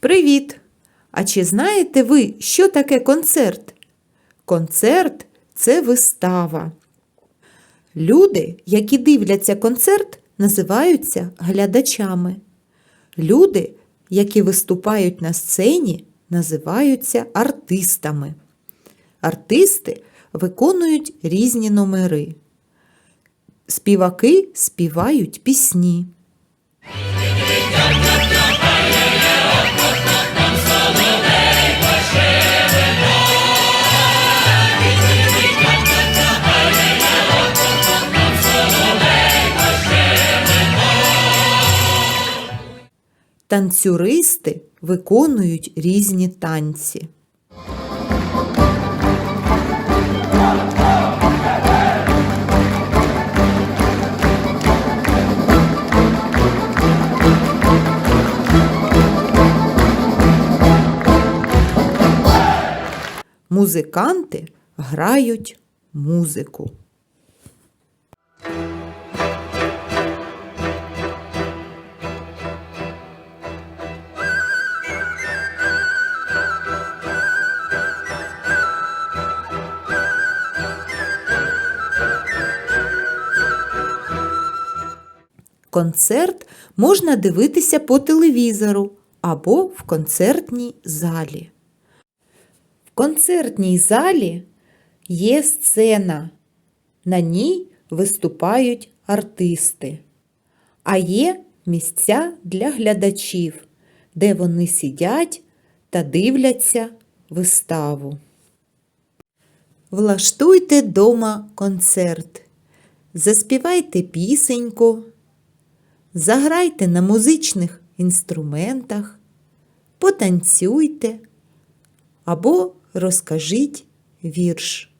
Привіт! А чи знаєте ви, що таке концерт? Концерт це вистава. Люди, які дивляться концерт, називаються глядачами. Люди, які виступають на сцені, називаються артистами. Артисти виконують різні номери. Співаки співають пісні. Танцюристи виконують різні танці. Музиканти грають музику. Концерт можна дивитися по телевізору або в концертній залі. В концертній залі є сцена. На ній виступають артисти. А є місця для глядачів, де вони сидять та дивляться виставу. Влаштуйте дома концерт. Заспівайте пісеньку, заграйте на музичних інструментах, потанцюйте або розкажіть вірш.